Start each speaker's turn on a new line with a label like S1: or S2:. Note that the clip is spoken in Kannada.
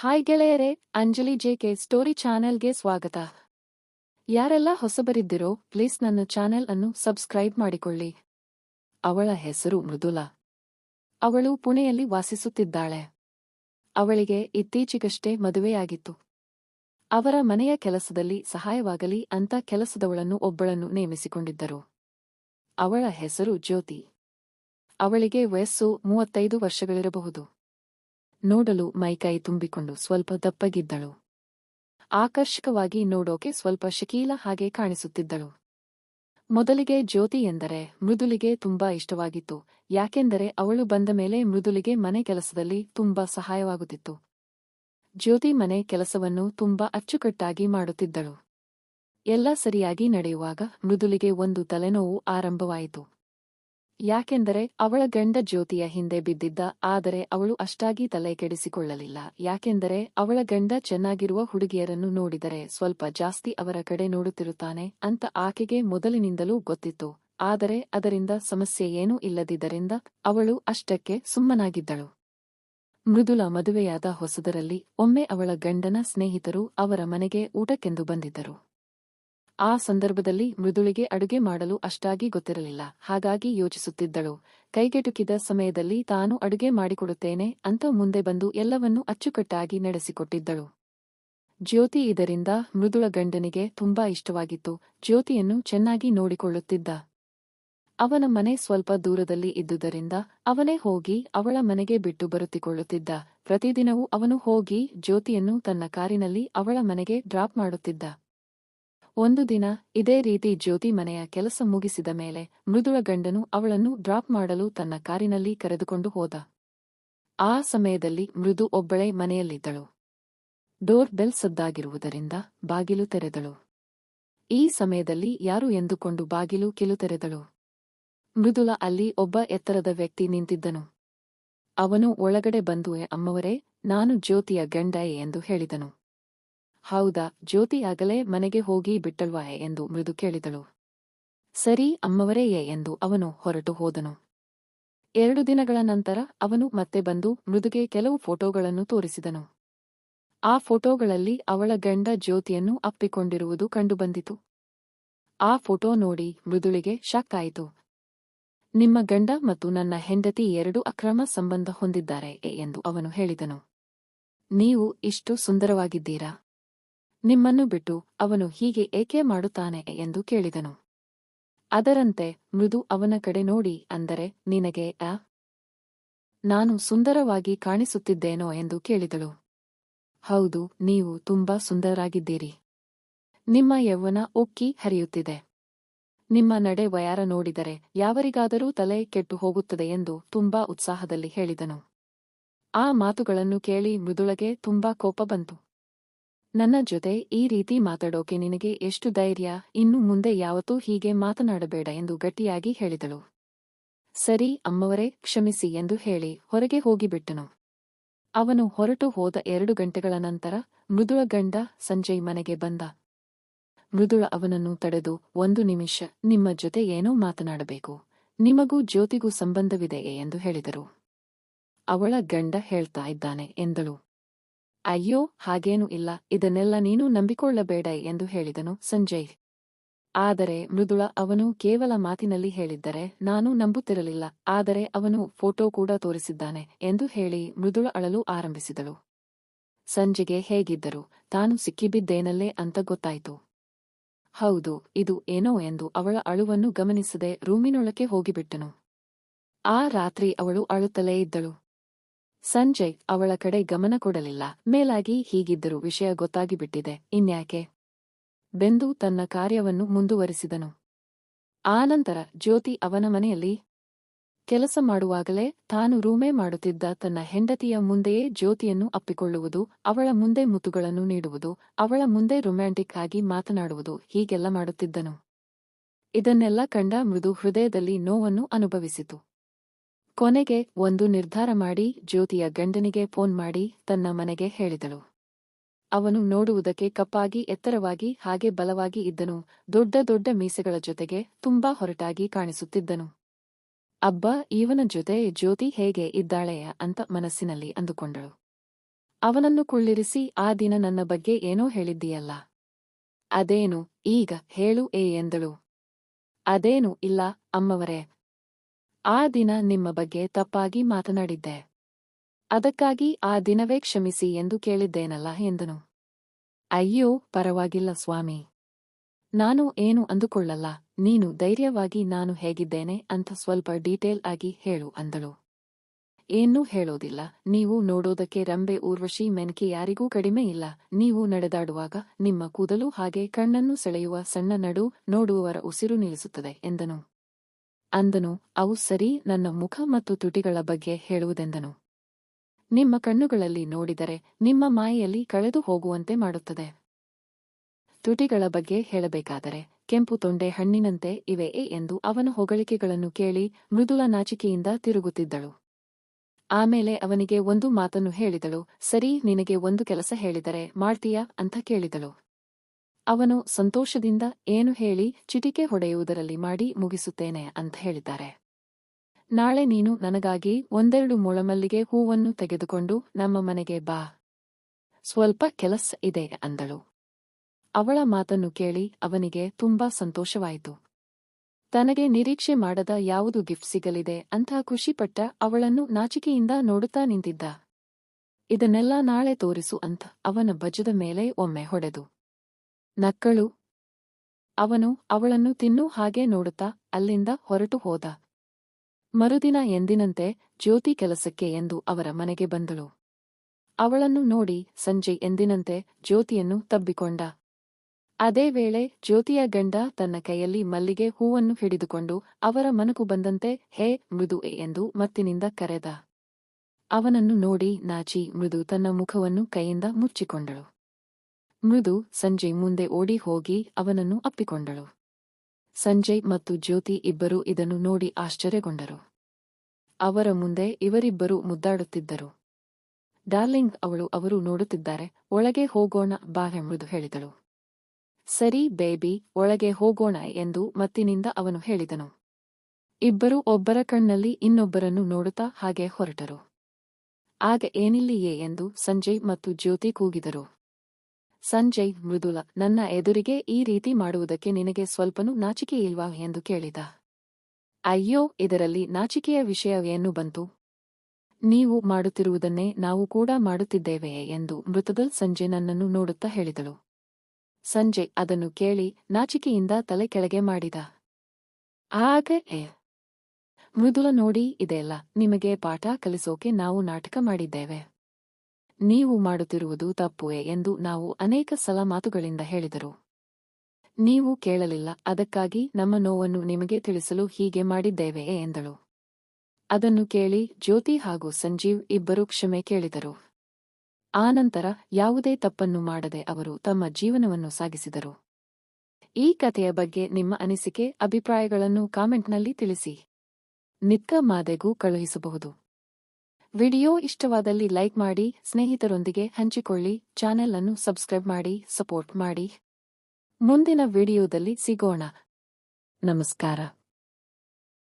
S1: ಹಾಯ್ ಗೆಳೆಯರೇ, ಅಂಜಲಿ ಜೆ ಕೆ ಸ್ಟೋರಿ ಚಾನೆಲ್ಗೆ ಸ್ವಾಗತ. ಯಾರೆಲ್ಲ ಹೊಸಬರಿದ್ದಿರೋ, ಪ್ಲೀಸ್ ನನ್ನ ಚಾನೆಲ್ ಅನ್ನು ಸಬ್ಸ್ಕ್ರೈಬ್ ಮಾಡಿಕೊಳ್ಳಿ. ಅವಳ ಹೆಸರು ಮೃದುಲಾ. ಅವಳು ಪುಣೆಯಲ್ಲಿ ವಾಸಿಸುತ್ತಿದ್ದಾಳೆ. ಅವಳಿಗೆ ಇತ್ತೀಚೆಗಷ್ಟೇ ಮದುವೆಯಾಗಿತ್ತು. ಅವರ ಮನೆಯ ಕೆಲಸದಲ್ಲಿ ಸಹಾಯವಾಗಲಿ ಅಂತ ಕೆಲಸದವಳನ್ನು ಒಬ್ಬಳನ್ನು ನೇಮಿಸಿಕೊಂಡಿದ್ದರು. ಅವಳ ಹೆಸರು ಜ್ಯೋತಿ. ಅವಳಿಗೆ ವಯಸ್ಸು ಮೂವತ್ತೈದು ವರ್ಷಗಳಿರಬಹುದು. ನೋಡಲು ಮೈಕೈ ತುಂಬಿಕೊಂಡು ಸ್ವಲ್ಪ ದಪ್ಪಗಿದ್ದಳು. ಆಕರ್ಷಕವಾಗಿ ನೋಡೋಕೆ ಸ್ವಲ್ಪ ಶಕೀಲ ಹಾಗೆ ಕಾಣಿಸುತ್ತಿದ್ದಳು. ಮೊದಲಿಗೆ ಜ್ಯೋತಿ ಎಂದರೆ ಮೃದುಲಿಗೆ ತುಂಬಾ ಇಷ್ಟವಾಗಿತ್ತು, ಯಾಕೆಂದರೆ ಅವಳು ಬಂದ ಮೇಲೆ ಮೃದುಲಿಗೆ ಮನೆ ಕೆಲಸದಲ್ಲಿ ತುಂಬಾ ಸಹಾಯವಾಗುತ್ತಿತ್ತು. ಜ್ಯೋತಿ ಮನೆ ಕೆಲಸವನ್ನು ತುಂಬಾ ಅಚ್ಚುಕಟ್ಟಾಗಿ ಮಾಡುತ್ತಿದ್ದಳು. ಎಲ್ಲ ಸರಿಯಾಗಿ ನಡೆಯುವಾಗ ಮೃದುಲಿಗೆ ಒಂದು ತಲೆನೋವು ಆರಂಭವಾಯಿತು. ಯಾಕೆಂದರೆ ಅವಳ ಗಂಡ ಜ್ಯೋತಿಯ ಹಿಂದೆ ಬಿದ್ದಿದ್ದ, ಆದರೆ ಅವಳು ಅಷ್ಟಾಗಿ ತಲೆ ಕೆಡಿಸಿಕೊಳ್ಳಲಿಲ್ಲ ಯಾಕೆಂದರೆ ಅವಳ ಗಂಡ ಚೆನ್ನಾಗಿರುವ ಹುಡುಗಿಯರನ್ನು ನೋಡಿದರೆ ಸ್ವಲ್ಪ ಜಾಸ್ತಿ ಅವರ ಕಡೆ ನೋಡುತ್ತಿರುತ್ತಾನೆ ಅಂತ ಆಕೆಗೆ ಮೊದಲಿನಿಂದಲೂ ಗೊತ್ತಿತ್ತು. ಆದರೆ ಅದರಿಂದ ಸಮಸ್ಯೆ ಏನೂ ಇಲ್ಲದಿದ್ದರಿಂದ ಅವಳು ಅಷ್ಟಕ್ಕೆ ಸುಮ್ಮನಾಗಿದ್ದಳು. ಮೃದುಲ ಮದುವೆಯಾದ ಹೊಸದರಲ್ಲಿ ಒಮ್ಮೆ ಅವಳ ಗಂಡನ ಸ್ನೇಹಿತರು ಅವರ ಮನೆಗೆ ಊಟಕ್ಕೆಂದು ಬಂದಿದ್ದರು. ಆ ಸಂದರ್ಭದಲ್ಲಿ ಮೃದುಳಿಗೆ ಅಡುಗೆ ಮಾಡಲು ಅಷ್ಟಾಗಿ ಗೊತ್ತಿರಲಿಲ್ಲ. ಹಾಗಾಗಿ ಯೋಚಿಸುತ್ತಿದ್ದಳು. ಕೈಗೆಟುಕಿದ ಸಮಯದಲ್ಲಿ ತಾನು ಅಡುಗೆ ಮಾಡಿಕೊಡುತ್ತೇನೆ ಅಂತ ಮುಂದೆ ಬಂದು ಎಲ್ಲವನ್ನೂ ಅಚ್ಚುಕಟ್ಟಾಗಿ ನಡೆಸಿಕೊಟ್ಟಿದ್ದಳು. ಜ್ಯೋತಿ ಇದರಿಂದ ಮೃದುಳ ಗಂಡನಿಗೆ ತುಂಬಾ ಇಷ್ಟವಾಗಿತ್ತು. ಜ್ಯೋತಿಯನ್ನು ಚೆನ್ನಾಗಿ ನೋಡಿಕೊಳ್ಳುತ್ತಿದ್ದ. ಅವನ ಮನೆ ಸ್ವಲ್ಪ ದೂರದಲ್ಲಿ ಇದ್ದುದರಿಂದ ಅವನೇ ಹೋಗಿ ಅವಳ ಮನೆಗೆ ಬಿಟ್ಟು ಬರುತ್ತಿಕೊಳ್ಳುತ್ತಿದ್ದ. ಪ್ರತಿದಿನವೂ ಅವನು ಹೋಗಿ ಜ್ಯೋತಿಯನ್ನು ತನ್ನ ಕಾರಿನಲ್ಲಿ ಅವಳ ಮನೆಗೆ ಡ್ರಾಪ್ ಮಾಡುತ್ತಿದ್ದ. ಒಂದು ದಿನ ಇದೇ ರೀತಿ ಜ್ಯೋತಿ ಮನೆಯ ಕೆಲಸ ಮುಗಿಸಿದ ಮೇಲೆ ಮೃದುಳ ಗಂಡನು ಅವಳನ್ನು ಡ್ರಾಪ್ ಮಾಡಲು ತನ್ನ ಕಾರಿನಲ್ಲಿ ಕರೆದುಕೊಂಡು ಹೋದ. ಆ ಸಮಯದಲ್ಲಿ ಮೃದು ಒಬ್ಬಳೇ ಮನೆಯಲ್ಲಿದ್ದಳು. ಡೋರ್ ಬೆಲ್ ಸದ್ದಾಗಿರುವುದರಿಂದ ಬಾಗಿಲು ತೆರೆದಳು. ಈ ಸಮಯದಲ್ಲಿ ಯಾರು ಎಂದುಕೊಂಡು ಬಾಗಿಲು ಕಿಲು ತೆರೆದಳು ಮೃದುಲ ಅಲ್ಲಿ ಒಬ್ಬ ಎತ್ತರದ ವ್ಯಕ್ತಿ ನಿಂತಿದ್ದನು. ಅವನು ಒಳಗಡೆ ಬಂದು ಅಮ್ಮವರೇ, ನಾನು ಜ್ಯೋತಿಯ ಗಂಡಯೆ ಎಂದು ಹೇಳಿದನು. ಹೌದಾ ಜ್ಯೋತಿಯಾಗಲೇ ಮನೆಗೆ ಹೋಗಿ ಬಿಟ್ಟಲ್ವಾಯೆ ಎಂದು ಮೃದು ಕೇಳಿದಳು. ಸರಿ ಅಮ್ಮವರೇಯೇ ಎಂದು ಅವನು ಹೊರಟು ಹೋದನು. ಎರಡು ದಿನಗಳ ನಂತರ ಅವನು ಮತ್ತೆ ಬಂದು ಮೃದುಗೆ ಕೆಲವು ಫೋಟೋಗಳನ್ನು ತೋರಿಸಿದನು. ಆ ಫೋಟೋಗಳಲ್ಲಿ ಅವಳ ಗಂಡ ಜ್ಯೋತಿಯನ್ನು ಅಪ್ಪಿಕೊಂಡಿರುವುದು ಕಂಡುಬಂದಿತು. ಆ ಫೋಟೋ ನೋಡಿ ಮೃದುಳಿಗೆ ಶಾಕ್ ಆಯಿತು. ನಿಮ್ಮ ಗಂಡ ಮತ್ತು ನನ್ನ ಹೆಂಡತಿ ಎರಡು ಅಕ್ರಮ ಸಂಬಂಧ ಹೊಂದಿದ್ದಾರೆ ಎಂದು ಅವನು ಹೇಳಿದನು. ನೀವು ಇಷ್ಟು ಸುಂದರವಾಗಿದ್ದೀರಾ? ನಿಮ್ಮನ್ನು ಬಿಟ್ಟು ಅವನು ಹೀಗೆ ಏಕೆ ಮಾಡುತ್ತಾನೆ ಎಂದು ಕೇಳಿದನು. ಅದರಂತೆ ಮೃದು ಅವನ ಕಡೆ ನೋಡಿ ಅಂದರೆ ನಿನಗೆ, ಆ, ನಾನು ಸುಂದರವಾಗಿ ಕಾಣಿಸುತ್ತಿದ್ದೇನೋ ಎಂದು ಕೇಳಿದಳು. ಹೌದು, ನೀವು ತುಂಬಾ ಸುಂದರರಾಗಿದ್ದೀರಿ. ನಿಮ್ಮ ಯೌವನ ಉಕ್ಕಿ ಹರಿಯುತ್ತಿದೆ. ನಿಮ್ಮ ನಡೆ ವಯಾರ ನೋಡಿದರೆ ಯಾವರಿಗಾದರೂ ತಲೆ ಕೆಟ್ಟು ಹೋಗುತ್ತದೆ ಎಂದು ತುಂಬಾ ಉತ್ಸಾಹದಲ್ಲಿ ಹೇಳಿದನು. ಆ ಮಾತುಗಳನ್ನು ಕೇಳಿ ಮೃದುಳಗೆ ತುಂಬಾ ಕೋಪ ಬಂತು. ನನ್ನ ಜೊತೆ ಈ ರೀತಿ ಮಾತಾಡೋಕೆ ನಿನಗೆ ಎಷ್ಟು ಧೈರ್ಯ? ಇನ್ನು ಮುಂದೆ ಯಾವತ್ತೂ ಹೀಗೆ ಮಾತನಾಡಬೇಡ ಎಂದು ಗಟ್ಟಿಯಾಗಿ ಹೇಳಿದಳು. ಸರಿ, ಅಮ್ಮವರೇ, ಕ್ಷಮಿಸಿ ಎಂದು ಹೇಳಿ ಹೊರಗೆ ಹೋಗಿಬಿಟ್ಟನು. ಅವನು ಹೊರಟು ಹೋದ ಎರಡು ಗಂಟೆಗಳ ನಂತರ ಮೃದುಳ ಗಂಡ ಸಂಜಯ್ ಮನೆಗೆ ಬಂದ. ಮೃದುಳ ಅವನನ್ನು ತಡೆದು, ಒಂದು ನಿಮಿಷ, ನಿಮ್ಮ ಜೊತೆ ಏನೋ ಮಾತನಾಡಬೇಕು. ನಿಮಗೂ ಜ್ಯೋತಿಗೂ ಸಂಬಂಧವಿದೆಯೇ? ಎಂದು ಹೇಳಿದರು. ಅವಳ ಗಂಡ ಹೇಳ್ತಾ ಇದ್ದಾನೆ ಎಂದಳು. ಅಯ್ಯೋ, ಹಾಗೇನೂ ಇಲ್ಲ. ಇದನ್ನೆಲ್ಲ ನೀನು ನಂಬಿಕೊಳ್ಳಬೇಡ ಎಂದು ಹೇಳಿದನು ಸಂಜಯ್. ಆದರೆ ಮೃದುಳ, ಅವನು ಕೇವಲ ಮಾತಿನಲ್ಲಿ ಹೇಳಿದ್ದರೆ ನಾನು ನಂಬುತ್ತಿರಲಿಲ್ಲ. ಆದರೆ ಅವನು ಫೋಟೋ ಕೂಡ ತೋರಿಸಿದ್ದಾನೆ ಎಂದು ಹೇಳಿ ಮೃದುಳ ಅಳಲು ಆರಂಭಿಸಿದಳು. ಸಂಜೆಗೆ ಹೇಗಿದ್ದರು? ತಾನು ಸಿಕ್ಕಿಬಿದ್ದೇನಲ್ಲೇ ಅಂತ ಗೊತ್ತಾಯಿತು. ಹೌದು, ಇದು ಏನೋ ಎಂದು ಅವಳ ಅಳುವನ್ನು ಗಮನಿಸದೆ ರೂಮಿನೊಳಕ್ಕೆ ಹೋಗಿಬಿಟ್ಟನು. ಆ ರಾತ್ರಿ ಅವಳು ಅಳುತ್ತಲೇ ಇದ್ದಳು. ಸಂಜಯ್ ಅವಳ ಕಡೆ ಗಮನ ಕೊಡಲಿಲ್ಲ. ಮೇಲಾಗಿ ಹೀಗಿದ್ದರೂ ವಿಷಯ ಗೊತ್ತಾಗಿಬಿಟ್ಟಿದೆ. ಇನ್ಯಾಕೆ? ಬೆಂದು ತನ್ನ ಕಾರ್ಯವನ್ನು ಮುಂದುವರಿಸಿದನು. ಆನಂತರ ಜ್ಯೋತಿ ಅವನ ಮನೆಯಲ್ಲಿ ಕೆಲಸ ಮಾಡುವಾಗಲೇ ತಾನು ರೂಮೆ ಮಾಡುತ್ತಿದ್ದ ತನ್ನ ಹೆಂಡತಿಯ ಮುಂದೆಯೇ ಜ್ಯೋತಿಯನ್ನು ಅಪ್ಪಿಕೊಳ್ಳುವುದು, ಅವಳ ಮುಂದೆ ಮುತ್ತುಗಳನ್ನು ನೀಡುವುದು, ಅವಳ ಮುಂದೆ ರೊಮ್ಯಾಂಟಿಕ್ ಆಗಿ ಮಾತನಾಡುವುದು ಹೀಗೆಲ್ಲ ಮಾಡುತ್ತಿದ್ದನು. ಇದನ್ನೆಲ್ಲ ಕಂಡ ಮೃದು ಹೃದಯದಲ್ಲಿ ನೋವನ್ನು ಅನುಭವಿಸಿತು. ಕೊನೆಗೆ ಒಂದು ನಿರ್ಧಾರ ಮಾಡಿ, ಜ್ಯೋತಿಯ ಗಂಡನಿಗೆ ಫೋನ್ ಮಾಡಿ, ತನ್ನ ಮನೆಗೆ ಹೇಳಿದಳು. ಅವನು ನೋಡುವುದಕ್ಕೆ ಕಪ್ಪಾಗಿ, ಎತ್ತರವಾಗಿ, ಹಾಗೆ ಬಲವಾಗಿ ಇದ್ದನು. ದೊಡ್ಡ ದೊಡ್ಡ ಮೀಸೆಗಳ ಜೊತೆಗೆ ತುಂಬಾ ಹೊರಟಾಗಿ ಕಾಣಿಸುತ್ತಿದ್ದನು. ಅಬ್ಬ, ಇವನ ಜೊತೆ ಜ್ಯೋತಿ ಹೇಗೆ ಇದ್ದಾಳೆಯ ಅಂತ ಮನಸ್ಸಿನಲ್ಲಿ ಅಂದುಕೊಂಡಳು. ಅವನನ್ನು ಕುಳ್ಳಿರಿಸಿ, ಆ ದಿನ ನನ್ನ ಬಗ್ಗೆ ಏನೋ ಹೇಳಿದ್ದೀಯಲ್ಲ. ಅದೇನು? ಈಗ ಹೇಳು ಏ ಎಂದಳು. ಅದೇನು ಇಲ್ಲ, ಅಮ್ಮವರೇ ಆ ದಿನ ನಿಮ್ಮ ಬಗ್ಗೆ ತಪ್ಪಾಗಿ ಮಾತನಾಡಿದ್ದೆ. ಅದಕ್ಕಾಗಿ ಆ ದಿನವೇ ಕ್ಷಮಿಸಿ ಎಂದು ಕೇಳಿದ್ದೇನಲ್ಲ ಎಂದನು. ಅಯ್ಯೋ, ಪರವಾಗಿಲ್ಲ ಸ್ವಾಮಿ. ನಾನು ಏನು ಅಂದುಕೊಳ್ಳಲ್ಲ, ನೀನು ಧೈರ್ಯವಾಗಿ ನಾನು ಹೇಗಿದ್ದೇನೆ ಅಂತ ಸ್ವಲ್ಪ ಡೀಟೇಲ್ ಆಗಿ ಹೇಳು ಅಂದಳು. ಏನೂ ಹೇಳೋದಿಲ್ಲ, ನೀವು ನೋಡೋದಕ್ಕೆ ರಂಬೆ ಊರ್ವಶಿ ಮೆನ್ಕೆ ಯಾರಿಗೂ ಕಡಿಮೆ ಇಲ್ಲ, ನೀವು ನಡೆದಾಡುವಾಗ ನಿಮ್ಮ ಕೂದಲು ಹಾಗೆ ಕಣ್ಣನ್ನು ಸೆಳೆಯುವ ಸಣ್ಣ ನಡು ನೋಡುವವರ ಉಸಿರು ನಿಲ್ಲಿಸುತ್ತದೆ ಎಂದನು. ಅಂದನು, ಅವು ಸರಿ, ನನ್ನ ಮುಖ ಮತ್ತು ತುಟಿಗಳ ಬಗ್ಗೆ ಹೇಳುವುದೆಂದನು. ನಿಮ್ಮ ಕಣ್ಣುಗಳಲ್ಲಿ ನೋಡಿದರೆ ನಿಮ್ಮ ಮಾಯೆಯಲ್ಲಿ ಕಳೆದು ಹೋಗುವಂತೆ ಮಾಡುತ್ತದೆ. ತುಟಿಗಳ ಬಗ್ಗೆ ಹೇಳಬೇಕಾದರೆ, ಕೆಂಪು ತೊಂಡೆ ಹಣ್ಣಿನಂತೆ ಇವೆಯೇ ಎಂದು ಅವನ ಹೊಗಳಿಕೆಗಳನ್ನು ಕೇಳಿ ಮೃದುಲ ನಾಚಿಕೆಯಿಂದ ತಿರುಗುತ್ತಿದ್ದಳು. ಆಮೇಲೆ ಅವನಿಗೆ ಒಂದು ಮಾತನ್ನು ಹೇಳಿದಳು, ಸರಿ, ನಿನಗೆ ಒಂದು ಕೆಲಸ ಹೇಳಿದರೆ ಮಾಡ್ತೀಯಾ? ಅಂತ ಕೇಳಿದಳು. ಅವನು ಸಂತೋಷದಿಂದ ಏನು ಹೇಳಿ ಚಿಟಿಕೆ ಹೊಡೆಯುವುದರಲ್ಲಿ ಮಾಡಿ ಮುಗಿಸುತ್ತೇನೆ ಅಂತ ಹೇಳಿದ್ದಾರೆ. ನಾಳೆ ನೀನು ನನಗಾಗಿ ಒಂದೆರಡು ಮೊಳಮಲ್ಲಿಗೆ ಹೂವನ್ನು ತೆಗೆದುಕೊಂಡು ನಮ್ಮ ಮನೆಗೆ ಬಾ. ಸ್ವಲ್ಪ ಕೆಲಸ ಇದೆ ಅಂದಳು. ಅವಳ ಮಾತನ್ನು ಕೇಳಿ ಅವನಿಗೆ ತುಂಬಾ ಸಂತೋಷವಾಯಿತು. ತನಗೆ ನಿರೀಕ್ಷೆ ಮಾಡದ ಯಾವುದು ಗಿಫ್ಟ್ ಸಿಗಲಿದೆ ಅಂತ ಖುಷಿಪಟ್ಟ ಅವಳನ್ನು ನಾಚಿಕೆಯಿಂದ ನೋಡುತ್ತಾ ನಿಂತಿದ್ದ. ಇದನ್ನೆಲ್ಲ ನಾಳೆ ತೋರಿಸು ಅಂತ ಅವನ ಭಜದ ಮೇಲೆ ಒಮ್ಮೆ ಹೊಡೆದು. ನಕ್ಕಳು. ಅವನು ಅವಳನ್ನು ತಿನ್ನು ಹಾಗೆ ನೋಡುತ್ತಾ ಅಲ್ಲಿಂದ ಹೊರಟು ಹೋದ. ಮರುದಿನ ಎಂದಿನಂತೆ ಜ್ಯೋತಿ ಕೆಲಸಕ್ಕೆ ಎಂದು ಅವರ ಮನೆಗೆ ಬಂದಳು. ಅವಳನ್ನು ನೋಡಿ ಸಂಜೆ ಎಂದಿನಂತೆ ಜ್ಯೋತಿಯನ್ನು ತಬ್ಬಿಕೊಂಡ. ಅದೇ ವೇಳೆ ಜ್ಯೋತಿಯ ಗಂಡ ತನ್ನ ಕೈಯಲ್ಲಿ ಮಲ್ಲಿಗೆ ಹೂವನ್ನು ಹಿಡಿದುಕೊಂಡು ಅವರ ಮನಕು ಬಂದಂತೆ, ಹೇ ಮೃದು ಎಂದು ಮತ್ತಿನಿಂದ ಕರೆದ. ಅವನನ್ನು ನೋಡಿ ನಾಚಿ ಮೃದು ತನ್ನ ಮುಖವನ್ನು ಕೈಯಿಂದ ಮುಚ್ಚಿಕೊಂಡಳು. ಮೃದು ಸಂಜಯ್ ಮುಂದೆ ಓಡಿ ಹೋಗಿ ಅವನನ್ನು ಅಪ್ಪಿಕೊಂಡಳು. ಸಂಜಯ್ ಮತ್ತು ಜ್ಯೋತಿ ಇಬ್ಬರೂ ಇದನ್ನು ನೋಡಿ ಆಶ್ಚರ್ಯಗೊಂಡರು. ಅವರ ಮುಂದೆ ಇವರಿಬ್ಬರೂ ಮುದ್ದಾಡುತ್ತಿದ್ದರು. ಡಾರ್ಲಿಂಗ್ ಅವಳು ಅವರು ನೋಡುತ್ತಿದ್ದಾರೆ, ಒಳಗೆ ಹೋಗೋಣ ಬಾಹೆ ಮೃದು ಹೇಳಿದಳು. ಸರಿ ಬೇಬಿ, ಒಳಗೆ ಹೋಗೋಣ ಎಂದು ಮತ್ತಿನಿಂದ ಅವನು ಹೇಳಿದನು. ಇಬ್ಬರೂ ಒಬ್ಬರ ಕಣ್ಣಲ್ಲಿ ಇನ್ನೊಬ್ಬರನ್ನು ನೋಡುತ್ತಾ ಹಾಗೆ ಹೊರಟರು. ಆಗ ಏನಿಲ್ಲಿಯೇ ಎಂದು ಸಂಜಯ್ ಮತ್ತು ಜ್ಯೋತಿ ಕೂಗಿದರು. ಸಂಜಯ್ ಮೃದುಲ, ನನ್ನ ಎದುರಿಗೆ ಈ ರೀತಿ ಮಾಡುವುದಕ್ಕೆ ನಿನಗೆ ಸ್ವಲ್ಪನೂ ನಾಚಿಕೆ ಇಲ್ವಾ ಎಂದು ಕೇಳಿದ. ಅಯ್ಯೋ, ಇದರಲ್ಲಿ ನಾಚಿಕೆಯ ವಿಷಯವೇನು ಬಂತು? ನೀವು ಮಾಡುತ್ತಿರುವುದನ್ನೇ ನಾವು ಕೂಡ ಮಾಡುತ್ತಿದ್ದೇವೆಯೇ ಎಂದು ಮೃತದಲ್ ಸಂಜೆ ನನ್ನನ್ನು ನೋಡುತ್ತಾ ಹೇಳಿದಳು. ಸಂಜೆ ಅದನ್ನು ಕೇಳಿ ನಾಚಿಕೆಯಿಂದ ತಲೆ ಕೆಳಗೆ ಮಾಡಿದ. ಆಗ ಮೃದುಲ ನೋಡಿ, ಇದೆಲ್ಲ ನಿಮಗೆ ಪಾಠ ಕಲಿಸೋಕೆ ನಾವು ನಾಟಕ ಮಾಡಿದ್ದೇವೆ. ನೀವು ಮಾಡುತ್ತಿರುವುದು ತಪ್ಪುವೆ ಎಂದು ನಾವು ಅನೇಕ ಸಲ ಮಾತುಗಳಿಂದ ಹೇಳಿದರು. ನೀವು ಕೇಳಲಿಲ್ಲ, ಅದಕ್ಕಾಗಿ ನಮ್ಮ ನೋವನ್ನು ನಿಮಗೆ ತಿಳಿಸಲು ಹೀಗೆ ಮಾಡಿದ್ದೇವೆಯೇ ಎಂದಳು. ಅದನ್ನು ಕೇಳಿ ಜ್ಯೋತಿ ಹಾಗೂ ಸಂಜೀವ್ ಇಬ್ಬರೂ ಕ್ಷಮೆ ಕೇಳಿದರು. ಆನಂತರ ಯಾವುದೇ ತಪ್ಪನ್ನು ಮಾಡದೆ ಅವರು ತಮ್ಮ ಜೀವನವನ್ನು ಸಾಗಿಸಿದರು. ಈ ಕಥೆಯ ಬಗ್ಗೆ ನಿಮ್ಮ ಅನಿಸಿಕೆ, ಅಭಿಪ್ರಾಯಗಳನ್ನು ಕಾಮೆಂಟ್ನಲ್ಲಿ ತಿಳಿಸಿ. ನಿತ್ಕ ಮಾದೆಗೂ ಕಳುಹಿಸಬಹುದು. ವಿಡಿಯೋ ಇಷ್ಟವಾದಲ್ಲಿ ಲೈಕ್ ಮಾಡಿ, ಸ್ನೇಹಿತರೊಂದಿಗೆ ಹಂಚಿಕೊಳ್ಳಿ, ಚಾನೆಲ್ ಅನ್ನು ಸಬ್ಸ್ಕ್ರೈಬ್ ಮಾಡಿ, ಸಪೋರ್ಟ್ ಮಾಡಿ. ಮುಂದಿನ ವಿಡಿಯೋದಲ್ಲಿ ಸಿಗೋಣ. ನಮಸ್ಕಾರ.